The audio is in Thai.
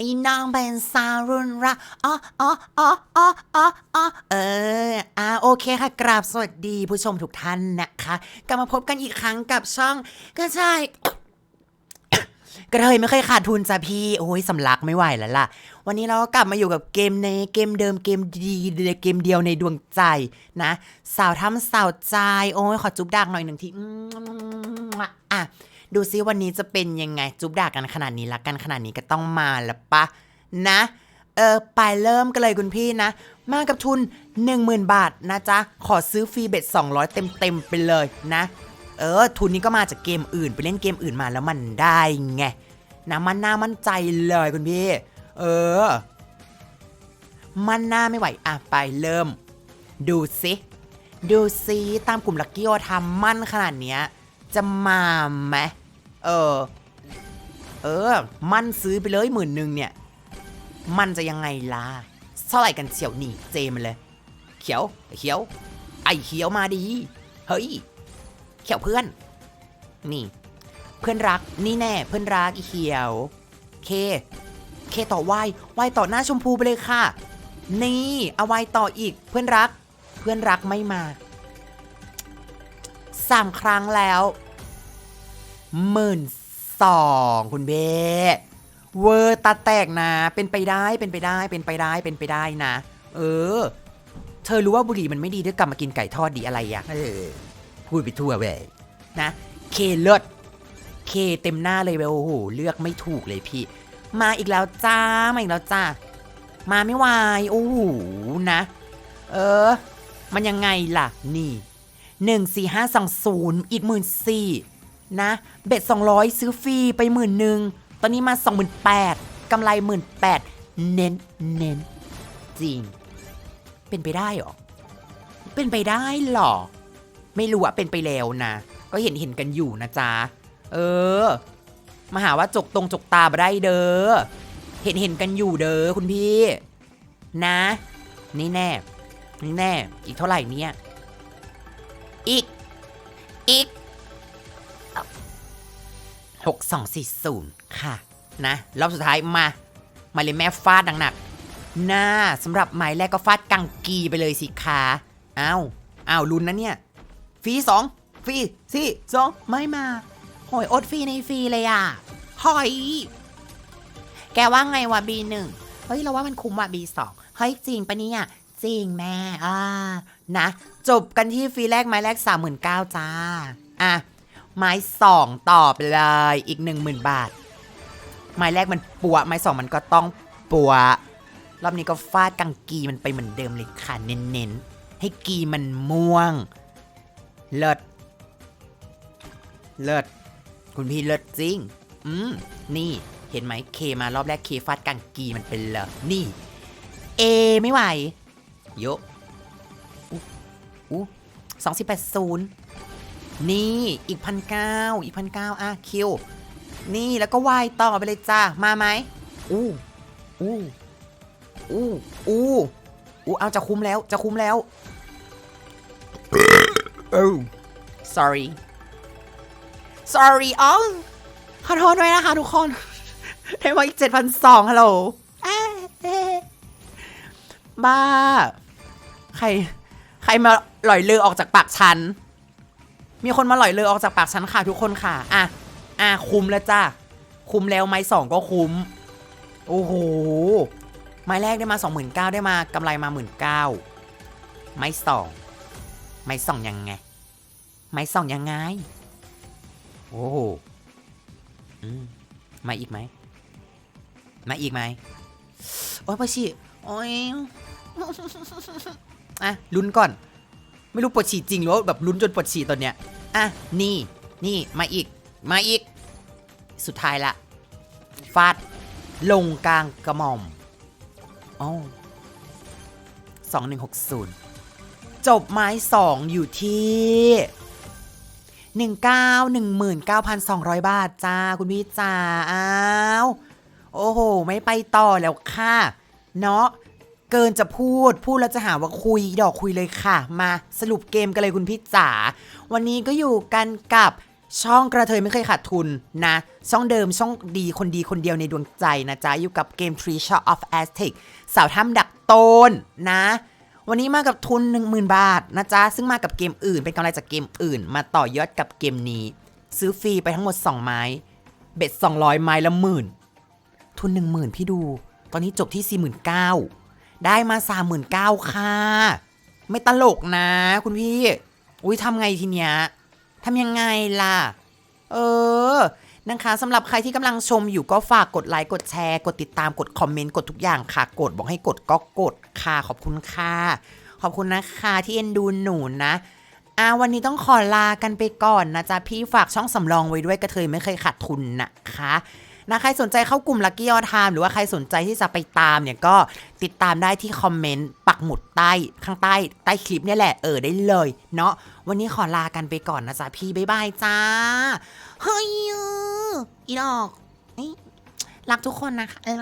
ไอ้น้องเป็นสาวรุ่นรักอ๋ออ๋ออ๋ออ๋ออ๋อเอออ่าโอเคค่ะ กราบสวัสดีผู้ชมทุกท่านนะคะ กลับมาพบกันอีกครั้งกับช่องก็ใช่กระเทยไม่เคยขาดทุนจ้ะพี่ โอ้ยสำลักไม่ไหวแล้วล่ะ วันนี้เรากลับมาอยู่กับเกมในเกมเดิมเกมดีเกมเดียวในดวงใจนะ สาวทำสาวใจ โอ้ยขอจุ๊บดักหน่อยหนึ่งทีอะ ดูซิวันนี้จะเป็นยังไง จุ๊บดักกันขนาดนี้รักกันขนาดนี้ก็ต้องมาละปะนะ เออ ไปเริ่มกันเลยคุณพี่นะ มากับทุน 10,000 บาทนะจ๊ะ ขอซื้อฟรีเบ็ด200 เต็มๆไปเลยนะ เออ ทุนนี้ก็มาจากเกมอื่น ไปเล่นเกมอื่นมาแล้วมันได้ไงนะมันน่ามั่นใจเลยคุณพี่ เออ มันน่าไม่ไหว อะ ไปเริ่ม ดูสิดูซิตามกลุ่มลักกี้โอทำมั่นขนาดเนี้ย จะมาไหม เออ เออ มันซื้อไปเลยหมื่นหนึ่งเนี่ย มันจะยังไงล่ะเท่าไหร่กันเฉียวหนีเจมันเลย เขียว เขียว ไอเขียวมาดี เฮ้ย เขียวเพื่อน นี่ เพื่อนรัก นี่แน่ เพื่อนรักอีเขียว เค เคต่อวายวายต่อหน้าชมพูไปเลยค่ะ นี่เอาวายต่ออีก เพื่อนรัก เพื่อนรักไม่มาสามครั้งแล้ว หมื่นสองคุณเบเวอร์ตาแตกนะ เป็นไปได้เป็นไปได้เป็นไปได้เป็นไปได้นะ เออ เธอรู้ว่าบุหรี่มันไม่ดีด้วยกลับมากินไก่ทอดดีอะไรอะเออพูดไปทั่วเว้ยนะเคเลิศเคเต็มหน้าเลยเว้ยโอ้โหเลือกไม่ถูกเลยพี่ มาอีกแล้วจ้ามาอีกแล้วจ้ามาไม่ไหวโอ้โหนะ เออ มันยังไงล่ะ นี่หนึ่งสี่ห้าสองศูนย์อีกหมื่นสี่ นะ เบ็ดสองร้อยซื้อฟรีไปหมื่นหนึ่งตอนนี้มาสองหมื่นแปดกำไรหมื่นแปดเน้นเน้นจริง เป็นไปได้หรอ เป็นไปได้หรอ ไม่รู้อะเป็นไปแล้วนะ ก็เห็นเห็นกันอยู่นะจ๊ะ เออ มาหาว่าจกตรงจกตาบได้เด้อ เห็นเห็นกันอยู่เด้อคุณพี่ นะ นี่แน่ นี่แน่ อีกเท่าไหร่เนี่ย อีก อีก หกสองสี่ศูนย์ค่ะ นะ รอบสุดท้ายมา มาเลยแม่ฟาดหนักๆหน้าสำหรับหมายแรกก็ฟาดกังกีไปเลยสิคะอ้าวอ้าวลุ้นนะเนี่ย ฟรีสองฟรีสี่สองไม่มาหอยอดฟรีในฟรีเลยอะหอย แกว่าไงวะ B1 เฮ้ย เราว่ามันคุ้มว่ะ B2 เฮ้ย จริงปะเนี่ย จริงแม่อ่านะ จบกันที่ฟรีแรกไม้แรก39,000จ้า อะ ไม้สองตอไปเลยอีก10,000บาท ไม้แรกมันปัวไม้สองมันก็ต้องปัวรอบนี้ก็ฟาดกังกีมันไปเหมือนเดิมเลยค่ะเน้นๆ ให้กีมันม่วง เลิศ เลิศ คุณพี่เลิศจริง อืม นี่เห็นไหมเคมารอบแรกเคฟาดกังกีมันเป็นเลยนี่ เอไม่ไหว โยอู้อู้สองสิบแปดศูนย์ นี่อีกพันเก้าอีกพันเก้าอะคิว นี่แล้วก็วายต่อไปเลยจ้ามาไหมอู้อู้อู้อู้อู้เอาจะคุ้มแล้วจะคุ้มแล้วโอ้ sorry sorry อ๋อขอโทษด้วยนะคะทุกคนได้มาอีกเจ็ดพันสองฮัลโหลเอ๊ะเอ๊ะบ้า ใคร ใครมาหล่อยเลอออกจากปากฉัน มีคนมาหล่อยเลอออกจากปากฉันค่ะทุกคนค่ะ อะ อะคุ้มแล้วจ้าคุ้มแล้วไม้สองก็คุ้ม โอ้โห ไม้แรกได้มาสองหมื่นเก้าได้มากำไรมาหมื่นเก้าไม้สอง ไม้สองยังไง ไม้สองยังไง โอ้โหอืมมาอีกไหม มาอีกไหม โอ้ยปวดฉี่โอ้ยอะลุ้นก่อน ไม่รู้ปวดฉี่จริงหรือว่าแบบลุ้นจนปวดฉี่ตอนเนี้ยอะนี่นี่มาอีก มาอีก สุดท้ายละฟาดลงกลางกระหม่อมอ๋อสองหนึ่งหกศูนย์จบไม้สองอยู่ที่หนึ่งเก้าหนึ่งหมื่นเก้าพันสองร้อยบาทจ้าคุณพี่จ้าอ้าว โอ้โห ไม่ไปต่อแล้วค่ะ เนาะ เกินจะพูด พูดแล้วจะหาว่าคุยดอกคุยเลยค่ะ มาสรุปเกมกันเลยคุณพี่จ๋า วันนี้ก็อยู่กันกับช่องกระเทยไม่เคยขาดทุนนะ ช่องเดิมช่องดีคนดีคนเดียวในดวงใจนะจ๊ะ อยู่กับเกม Treasure of Aztec สาวถ้ำดักโตนนะ วันนี้มากับทุน 10,000 บาทนะจ๊ะ ซึ่งมากับเกมอื่น เป็นกำไรจากเกมอื่น มาต่อยอดกับเกมนี้ ซื้อฟรีไปทั้งหมด 2 ไม้ เบ็ด 200 ไม้ละหมื่น ทุน 10,000 พี่ดู ตอนนี้จบที่ 49,000 ได้มาสามหมื่นเก้าค่ะ ไม่ตลกนะ คุณพี่ อุ้ยทำไงทีเนี้ยทำยังไงล่ะ เออ นะคะสำหรับใครที่กำลังชมอยู่ก็ฝากกดไลค์ กดแชร์ กดติดตาม กดคอมเมนต์ กดทุกอย่างค่ะ กดบอกให้กดก็กดค่ะ ขอบคุณค่ะ ขอบคุณนะคะที่เอ็นดูหนูนะ อ่าวันนี้ต้องขอลากันไปก่อนนะจ๊ะ พี่ฝากช่องสำรองไว้ด้วยกระเทยไม่เคยขาดทุนนะคะนะใครสนใจเข้ากลุ่มลั c กี้ออทามหรือว่าใครสนใจที่จะไปตามเนี่ยก็ติดตามได้ที่คอมเมนต์ปักหมุดใต้ข้างใต้ใต้คลิปเนี่ยแหละเออได้เลย เนาะวันนี้ขอลากันไปก่อนนะจ๊ะพี่บ๊ายบายจ้าเฮ้ยอีดอกเอ้รักทุกคนนะคะเออ